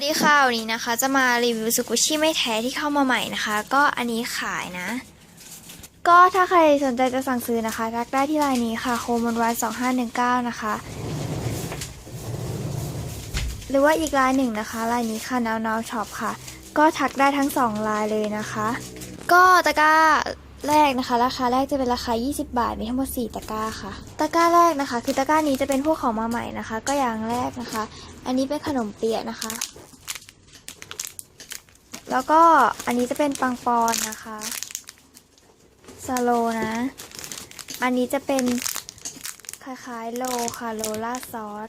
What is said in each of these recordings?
วัสดีค่ะ วันนี้นะคะ จะมารีวิวสุกุชิไม่แท้ที่เข้ามาใหม่นะคะ ก็อันนี้ขายนะ ก็ถ้าใครสนใจจะสั่งซื้อนะคะทักได้ที่ไลน์นี้ค่ะโคมอนวันสองห้าหนึ่งเก้านะคะ หรือว่าอีกไลน์หนึ่งนะคะไลน์นี้ค่ะนาวนาวช็อปค่ะ ก็ทักได้ทั้งสองไลน์เลยนะคะ ก็ตะกร้าแรกนะคะ ราคาแรกจะเป็นราคา 20 บาทมีทั้งหมด 4 ตะกร้าค่ะ ตะกร้าแรกนะคะ คือตะกร้านี้จะเป็นพวกของมาใหม่นะคะ ก็อย่างแรกนะคะ อันนี้เป็นขนมเปี๊ยะนะคะ แล้วก็อันนี้จะเป็นปังปอนนะคะสโลนะ อันนี้จะเป็นคล้ายๆโลค่ะโลล่าซอส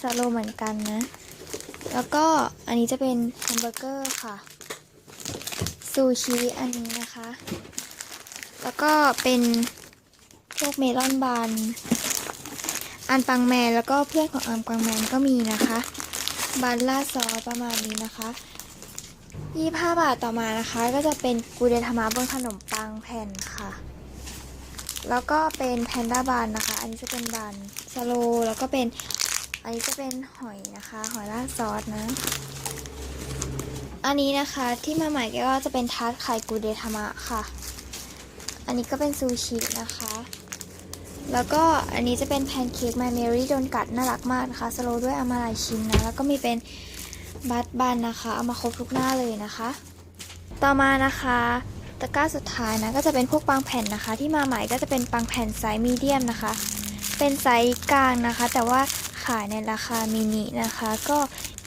สโลเหมือนกันนะ แล้วก็อันนี้จะเป็นแฮมเบอร์เกอร์ค่ะซูชิอันนี้นะคะ แล้วก็เป็นพวกเมลอนบันอันปังแมนแล้วก็เพื่อนของอันปังแมนก็มีนะคะบันล่าซอสประมาณนี้นะคะ 25บาทต่อมานะคะ ก็จะเป็นกูเดทามะบนขนมปังแผ่นค่ะ แล้วก็เป็นแพนด้าบันนะคะ อันนี้จะเป็นบันสโล แล้วก็เป็น อันนี้จะเป็นหอยนะคะ หอยราดซอสนะ อันนี้นะคะที่มาใหม่ก็จะเป็นทาร์ตไข่กูเดทามะค่ะ อันนี้ก็เป็นซูชินะคะ แล้วก็อันนี้จะเป็นแพนเค้กแมเมรี่โดนกัดน่ารักมากนะคะ สโลด้วยอามาลายชิ้นนะ แล้วก็มีเป็น บัตบันนะคะ เอามาครบทุกหน้าเลยนะคะ ต่อมานะคะตะกร้าสุดท้ายนะก็จะเป็นพวกปังแผ่นนะคะ ที่มาใหม่ก็จะเป็นปังแผ่นไซส์มีเดียมนะคะ เป็นไซส์กลางนะคะ แต่ว่าขายในราคามินินะคะ ก็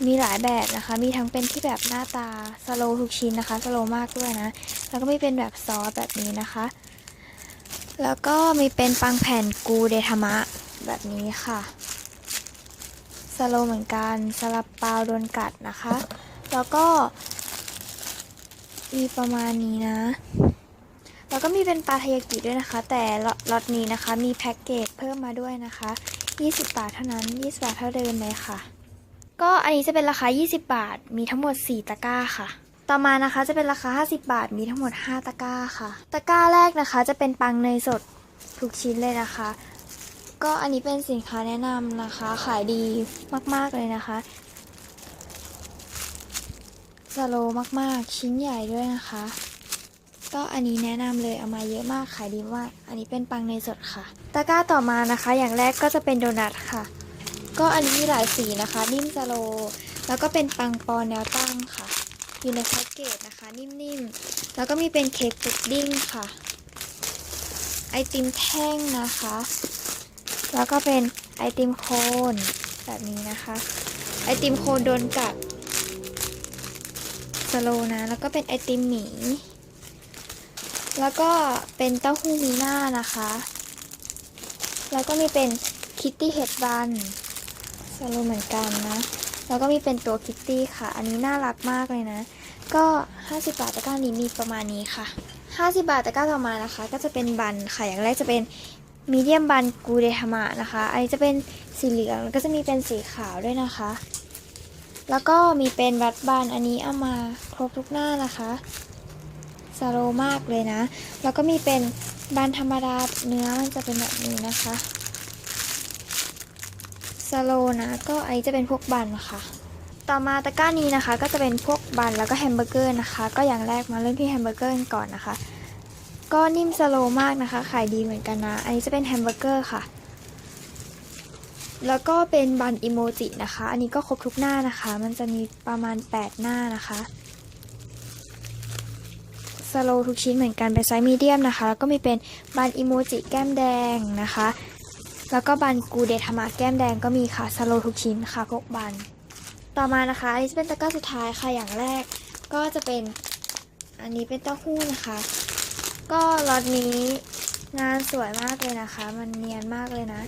มีหลายแบบนะคะ มีทั้งเป็นที่แบบหน้าตาสโลทุกชิ้นนะคะสโลมากด้วยนะ แล้วก็มีเป็นแบบซอสแบบนี้นะคะ แล้วก็มีเป็นปังแผ่นกูเดทมะแบบนี้ค่ะ สโลเหมือนกันสลับเปาโดนกัดนะคะ แล้วก็ มีประมาณนี้นะ แล้วก็มีเป็นปลาทายากิด้วยนะคะ แต่ล็อตนี้นะคะ มีแพ็กเกจเพิ่มมาด้วยนะคะ 20 บาทเท่านั้น 20 บาทเท่าเดิมเลยค่ะ ก็อันนี้จะเป็นราคา 20 บาท มีทั้งหมด 4 ตะกร้าค่ะต่อมานะคะจะเป็นราคา 50 บาท มีทั้งหมด 5 ตะกร้าค่ะ ตะกร้าแรกนะคะ จะเป็นปังเนยสดทุกชิ้นเลยนะคะ ก็อันนี้เป็นสินค้าแนะนำนะคะ ขายดีมาก ๆ เลยนะคะสโลมาก ๆ ชิ้นใหญ่ด้วยนะคะ ก็อันนี้แนะนำเลยเอามาเยอะมากขายดีมากอันนี้เป็นปังเนสดค่ะ ตะกร้าต่อมานะคะ อย่างแรกก็จะเป็นโดนัทค่ะ ก็อันนี้มีหลายสีนะคะ นิ่มสโล แล้วก็เป็นปังปอนแนวตั้งค่ะ อยู่ในแพ็กเกจนะคะ นิ่ม ๆ แล้วก็มีเป็นเค้กพุดดิ้งค่ะ ไอติมแท่งนะคะ แล้วก็เป็นไอติมโคนแบบนี้นะคะ ไอติมโคนโดนกัดสโลนะ แล้วก็เป็นไอติมหมี แล้วก็เป็นเต้าหู้มีหน้านะคะ แล้วก็มีเป็นคิตตี้เฮดบันสโลเหมือนกันนะ แล้วก็มีเป็นตัวคิตตี้ค่ะ อันนี้น่ารักมากเลยนะ ก็ 50 บาทตะกร้านี้มีประมาณนี้ค่ะ 50 บาทตะกร้าต่อมานะคะ ก็จะเป็นบันค่ะ อย่างแรกจะเป็น มีเดียมบันกูเดฮามะนะคะ อันนี้จะเป็นสีเหลืองแล้วก็จะมีเป็นสีขาวด้วยนะคะ แล้วก็มีเป็นรัดบันอันนี้เอามาครบทุกหน้านะคะสโลมากเลยนะ แล้วก็มีเป็นบันธรรมดาเนื้อมันจะเป็นแบบนี้นะคะสโลนะก็อันนี้จะเป็นพวกบันะคะต่อมาตะกร้านี้นะคะ ก็จะเป็นพวกบันแล้วก็แฮมเบอร์เกอร์นะคะ ก็อย่างแรกมาเริ่มที่แฮมเบอร์เกอร์กันก่อนนะคะ ก็นิ่มสโลมากนะคะ ขายดีเหมือนกันนะ อันนี้จะเป็นแฮมเบอร์เกอร์ค่ะ แล้วก็เป็นบันอิโมจินะคะ อันนี้ก็ครบทุกหน้านะคะ มันจะมีประมาณ 8 หน้านะคะสโลทุกชิ้นเหมือนกันเป็นไซส์มีเดียมนะคะ แล้วก็มีเป็นบันอิโมจิแก้มแดงนะคะ แล้วก็บันกูเดทามะแก้มแดงก็มีค่ะสโลทุกชิ้นค่ะพวกบัน ต่อมานะคะอันนี้จะเป็นตะกร้าสุดท้ายค่ะอย่างแรก ก็จะเป็นอันนี้เป็นเต้าหู้นะคะ ก็ล็อตนี้งานสวยมากเลยนะคะ มันเนียนมากเลยนะ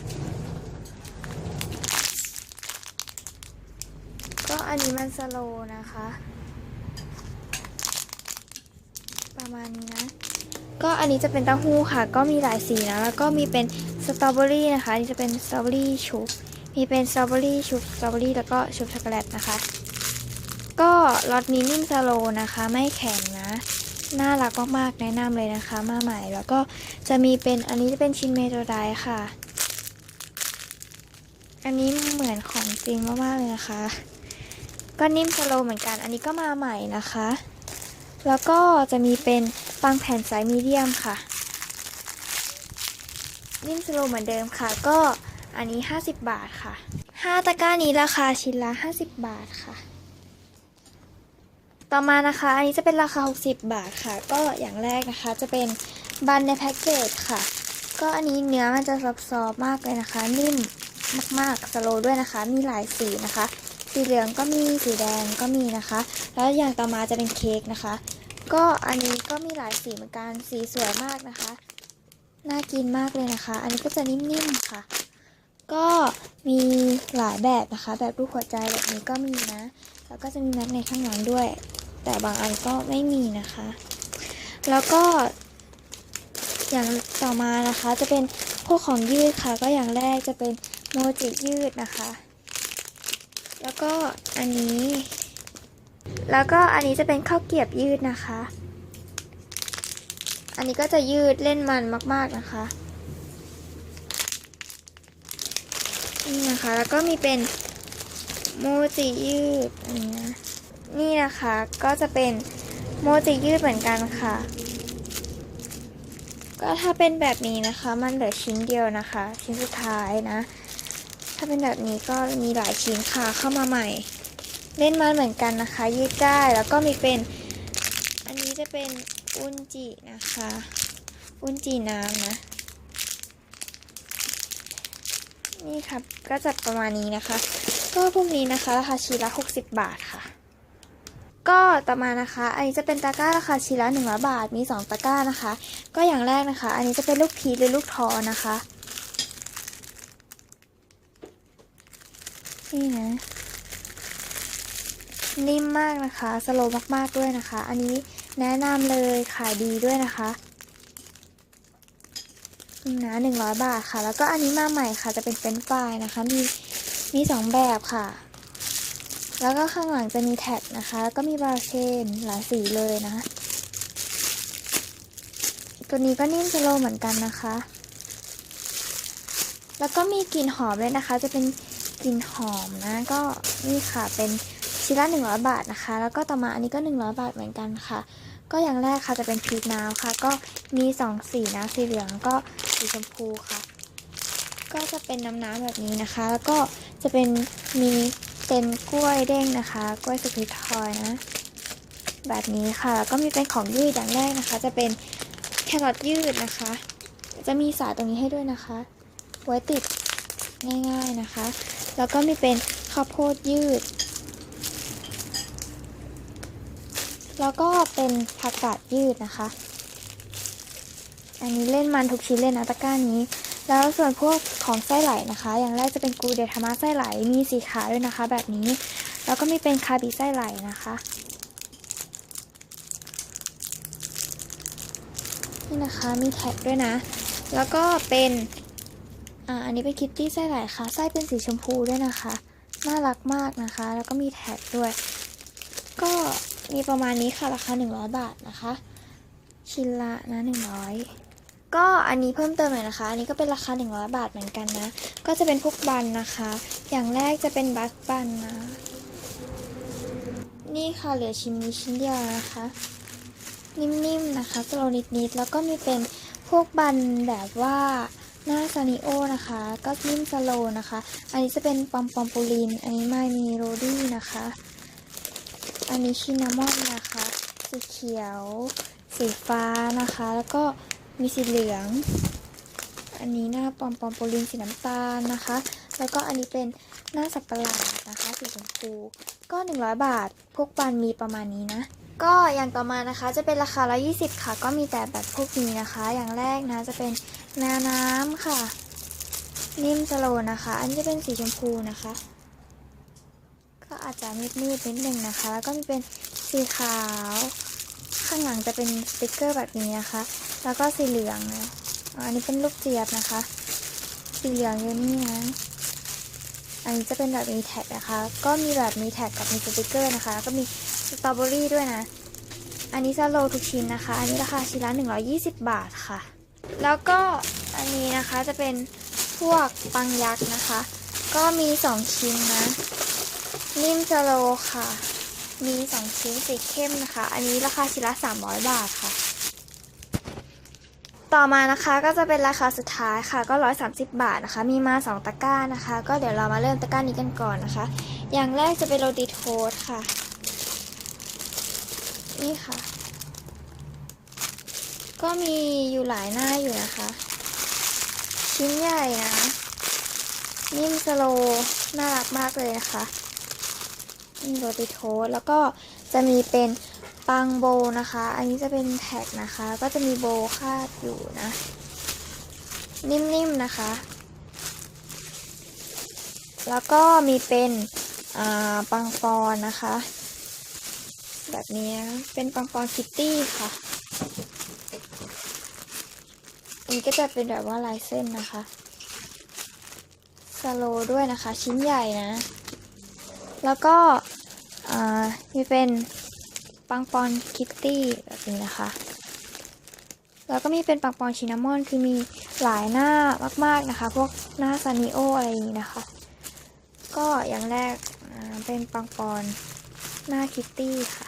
ก็อันนี้มันสโลนะคะ ประมาณนี้นะ ก็อันนี้จะเป็นเต้าหู้ค่ะ ก็มีหลายสีนะ แล้วก็มีเป็นสตรอเบอรี่นะคะ อันนี้จะเป็นสตรอเบอรี่ชุบ มีเป็นสตรอเบอรี่ชุบสตรอเบอรี่แล้วก็ชุบช็อกโกแลตนะคะ ก็ล็อตนี้นิ่มสโลนะคะ ไม่แข็งนะ น่ารักมากๆ แนะนำเลยนะคะ มาใหม่แล้วก็จะมีเป็นอันนี้จะเป็นชิ้นเมโทไดค่ะ อันนี้เหมือนของจริงมากๆ เลยนะคะ ก็นิ่มสโลเหมือนกัน อันนี้ก็มาใหม่นะคะ แล้วก็จะมีเป็นปังแผ่นไซส์มีเดียมค่ะ นิ่มสโลเหมือนเดิมค่ะ ก็อันนี้ 50 บาทค่ะ 5 ตะกร้านี้ราคาชิ้นละ 50 บาทค่ะ ต่อมานะคะ อันนี้จะเป็นราคา 60 บาทค่ะ ก็อย่างแรกนะคะ จะเป็นบันในแพ็กเกจค่ะ ก็อันนี้เนื้อมันจะซอฟๆมากเลยนะคะ นิ่มมากๆสโลด้วยนะคะ มีหลายสีนะคะ สีเหลืองก็มีสีแดงก็มีนะคะ แล้วอย่างต่อมาจะเป็นเค้กนะคะ ก็อันนี้ก็มีหลายสีเหมือนกันสีสวยมากนะคะ น่ากินมากเลยนะคะ อันนี้ก็จะนิ่มๆค่ะ ก็มีหลายแบบนะคะ แบบรูปหัวใจแบบนี้ก็มีนะ แล้วก็จะมีแม็กในข้างหลังด้วย แต่บางอันก็ไม่มีนะคะ แล้วก็ อย่างต่อมานะคะจะเป็นพวกของยืดค่ะ ก็อย่างแรกจะเป็นโมจิยืดนะคะ แล้วก็อันนี้ แล้วก็อันนี้จะเป็นข้าวเกียบยืดนะคะ อันนี้ก็จะยืดเล่นมันมาก ๆนะคะนี่นะคะ แล้วก็มีเป็น โมจิยืดอันนี้นี่นะคะก็จะเป็นโมจิยืดเหมือนกันค่ะ ก็ถ้าเป็นแบบนี้นะคะ มันเหลือชิ้นเดียวนะคะ ชิ้นสุดท้ายนะ ถ้าเป็นแบบนี้ก็มีหลายชิ้นค่ะเข้ามาใหม่ เล่นมันเหมือนกันนะคะ ยืดได้แล้วก็มีเป็น อันนี้จะเป็นอุนจินะคะ อุนจิน้ำนะนี่ครับก็จะประมาณนี้นะคะ ก็พวกนี้นะคะราคาชิ้นละ 60 บาทค่ะ ก็ต่อมานะคะ อันนี้จะเป็นตะกร้าราคาชิ้นละ100บาท มี 2 ตะกร้านะคะ ก็อย่างแรกนะคะ อันนี้จะเป็นลูกพีชหรือลูกทอนะคะนี่นะนิ่มมากนะคะ สโลว์มากๆด้วยนะคะ อันนี้แนะนำเลยขายดีด้วยนะคะนี่นะหนึ่งร้อยบาทค่ะ แล้วก็อันนี้มาใหม่ค่ะ จะเป็นเฟรนช์ฟรายนะคะ มี มีสองแบบค่ะ แล้วก็ข้างหลังจะมีแท็กนะคะ แล้วก็มีบราเชนหลายสีเลยนะ ตัวนี้ก็นิ่มสโลเหมือนกันนะคะ แล้วก็มีกลิ่นหอมเลยนะคะ จะเป็นกลิ่นหอมนะ ก็นี่ค่ะเป็นชิ้นละ100 บาทนะคะ แล้วก็ต่อมาอันนี้ก็ 100 บาทเหมือนกันค่ะ ก็อย่างแรกค่ะจะเป็นพีชนาวค่ะ ก็มี 2 สีนะ สีเหลืองก็สีชมพูค่ะ ก็จะเป็นน้ำน้ำๆแบบนี้นะคะ แล้วก็จะเป็นมีเป็นกล้วยเด้งนะคะ กล้วยสควิตทอยนะ แบบนี้ค่ะ แล้วก็มีเป็นของยืดอย่างแรกนะคะ จะเป็นแครอทยืดนะคะ จะมีสายตรงนี้ให้ด้วยนะคะ ไว้ติดง่ายๆนะคะ แล้วก็มีเป็นข้าวโพดยืด แล้วก็เป็นผักกาดยืดนะคะ อันนี้เล่นมันทุกชิ้นเลยนะตะกร้านี้ แล้วส่วนพวกของไส้ไหลนะคะ อย่างแรกจะเป็นกูเดทามาไส้ไหลมีสีขาวด้วยนะคะ แบบนี้ แล้วก็มีเป็นคาบิไส้ไหลนะคะนี่นะคะมีแท็กด้วยนะ แล้วก็เป็นอ่าอันนี้เป็นคิตตี้ไส้ไหลค่ะไส้เป็นสีชมพูด้วยนะคะ น่ารักมากนะคะ แล้วก็มีแท็กด้วย ก็มีประมาณนี้ค่ะราคา 100 บาทนะคะ ชิ้นละนะ 100 ก็อันนี้เพิ่มเติมหน่อยนะคะ อันนี้ก็เป็นราคา 100 บาทเหมือนกันนะ ก็จะเป็นพวกบันนะคะ อย่างแรกจะเป็นบัสบันนะ นี่ค่ะเหลือชิ้นนี้ชิ้นเดียวนะคะ นิ่มๆนะคะสโลนิดๆแล้วก็มีเป็นพวกบันแบบว่าหน้าซานิโอนะคะ ก็นิ่มสโลนะคะ อันนี้จะเป็นปอมปอมปูลิน อันนี้ไม่มีโรดี้นะคะ อันนี้ชินามอนนะคะ สีเขียว สีฟ้านะคะ แล้วก็ มีสีเหลือง อันนี้หน้าปอมปอมปูลินสีน้ำตาลนะคะ แล้วก็อันนี้เป็นหน้าสับปะหลาดนะคะสีชมพูก็ 100 บาท พวกปันมีประมาณนี้นะ ก็อย่างต่อมานะคะจะเป็นราคา120 ค่ะ ก็มีแต่แบบพวกนี้นะคะ อย่างแรกนะจะเป็นนวน้ำค่ะ นิ่มสโลว์นะคะ อันนี้จะเป็นสีชมพูนะคะ ก็อาจจะมืดๆนิดนึงนะคะ แล้วก็มีเป็นสีขาว ข้างหลังจะเป็นสติกเกอร์แบบนี้นะคะ แล้วก็สีเหลืองนะอันนี้เป็นลูกเจี๊ยบนะคะ สีเหลืองอยู่นี่นะ อันนี้จะเป็นแบบมีแท็กนะคะ ก็มีแบบมีแท็กกับมีสติกเกอร์นะคะ แล้วก็มีสตรอเบอรี่ด้วยนะ อันนี้จะโลทุกชิ้นนะคะ อันนี้ราคาชิ้นละ120 บาทค่ะ แล้วก็อันนี้นะคะจะเป็นพวกปังยักษ์นะคะ ก็มี 2 ชิ้นนะ นิ่มสโลค่ะ มีสองชิ้นสีเข้มนะคะ อันนี้ราคาชิ้นละ300 บาทค่ะ ต่อมานะคะก็จะเป็นราคาสุดท้ายค่ะก็ 130 บาทนะคะ มีมา 2 ตะกร้านะคะ ก็เดี๋ยวเรามาเริ่มตะกร้านี้กันก่อนนะคะ อย่างแรกจะเป็นโรตีโทสต์ค่ะ นี่ค่ะ ก็มีอยู่หลายหน้าอยู่นะคะ ชิ้นใหญ่นะ นิ่มสโลน่ารักมากเลยนะคะนี่โรตีโทสต์แล้วก็จะมีเป็น ปังโบนะคะ อันนี้จะเป็นแท็กนะคะ ก็จะมีโบคาดอยู่นะ นิ่มๆนะคะ แล้วก็มีเป็นอ่าปังปอนนะคะ แบบนี้เป็นปังปอนคิตตี้ค่ะอันนี้ก็จะเป็นแบบว่าลายเส้นนะคะสโลด้วยนะคะ ชิ้นใหญ่นะ แล้วก็มีเป็น ปังปอนคิตตี้แบบนี้นะคะ แล้วก็มีเป็นปังปอนชินามอนคือมีหลายหน้ามาก ๆนะคะ พวกหน้าซานิโออะไรอย่างนี้นะคะ ก็อย่างแรกเป็นปังปอนหน้าคิตตี้ค่ะ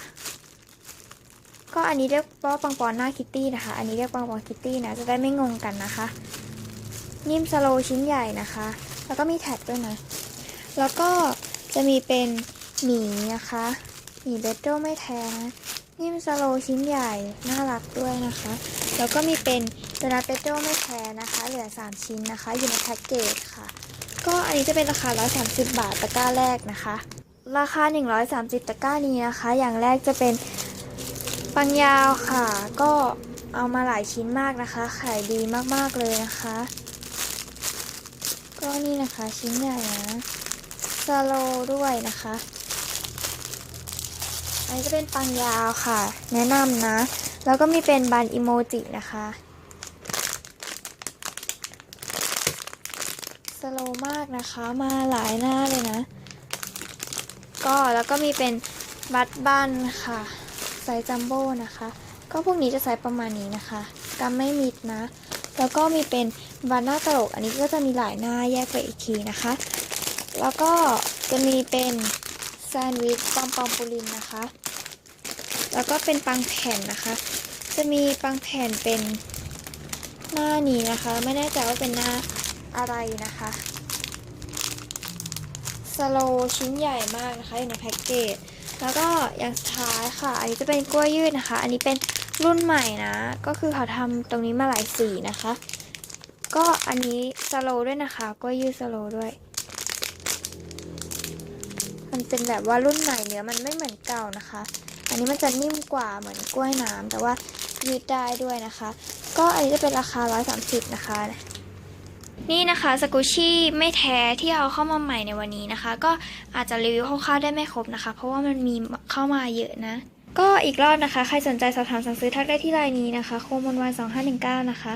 ก็อันนี้เรียกว่าปังปอนหน้าคิตตี้นะคะ อันนี้เรียกปังปอนคิตตี้นะจะได้ไม่งงกันนะคะ นิ่มสโลชิ้นใหญ่นะคะ แล้วก็มีแท็กด้วยนะ แล้วก็จะมีเป็นหมีนะคะ หมีเบตโตไม่แท้นะนิ่มสโลชิ้นใหญ่ น่ารักด้วยนะคะ แล้วก็มีเป็นโดนัทเบตโตไม่แท้นะคะ เหลือ 3 ชิ้นนะคะ อยู่ในแพ็กเกจค่ะ ก็อันนี้จะเป็นราคา 130 บาทตะกร้าแรกนะคะ ราคา 130 ตะกร้านี้นะคะ อย่างแรกจะเป็นปังยาวค่ะ ก็เอามาหลายชิ้นมากนะคะ ขายดีมากๆเลยนะคะ ก็นี่นะคะชิ้นใหญ่นะสโลด้วยนะคะ อันนี้จะเป็นปังยาวค่ะ แนะนำนะ แล้วก็มีเป็นบันอิโมจินะคะ สโลมากนะคะ มาหลายหน้าเลยนะ ก็แล้วก็มีเป็นบัตบันค่ะไซส์จัมโบ้นะคะ ก็พวกนี้จะไซส์ประมาณนี้นะคะกำไม่มิดนะ แล้วก็มีเป็นบันหน้าตลก อันนี้ก็จะมีหลายหน้าแยกไปอีกทีนะคะ แล้วก็จะมีเป็น แซนด์วิชปอมปอมปูลินนะคะ แล้วก็เป็นปังแผ่นนะคะ จะมีปังแผ่นเป็นหน้านี้นะคะ ไม่แน่ใจว่าเป็นหน้าอะไรนะคะสโลชิ้นใหญ่มากนะคะอยู่ในแพ็กเกจ แล้วก็อย่างสุดท้ายค่ะ อันนี้จะเป็นกล้วยยืดนะคะ อันนี้เป็นรุ่นใหม่นะ ก็คือเขาทำตรงนี้มาหลายสีนะคะ ก็อันนี้สโลด้วยนะคะกล้วยยืดสโลด้วย มันเป็นแบบว่ารุ่นใหม่เนื้อมันไม่เหมือนเก่านะคะ อันนี้มันจะนิ่มกว่าเหมือนกล้วยน้ำแต่ว่ายืดได้ด้วยนะคะ ก็อันนี้จะเป็นราคา 130 นะคะ นี่นะคะสกูชี่ไม่แท้ที่เอาเข้ามาใหม่ในวันนี้นะคะ ก็อาจจะรีวิวคร่าวๆได้ไม่ครบนะคะ เพราะว่ามันมีเข้ามาเยอะนะ ก็อีกรอบนะคะ ใครสนใจสอบถามสั่งซื้อทักได้ที่ไลน์นี้นะคะ โคมนวัน2519 นะคะ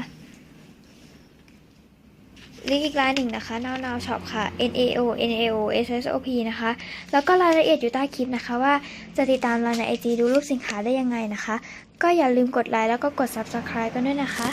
ลิงก์อีกไลน์หนึ่งนะคะ now now shop ค่ะ N A O N A O S S O P นะคะ แล้วก็รายละเอียดอยู่ใต้คลิปนะคะ ว่าจะติดตามเราใน IG ดูรูปสินค้าได้ยังไงนะคะ ก็อย่าลืมกดไลค์แล้วก็กด Subscribe กันด้วยนะคะ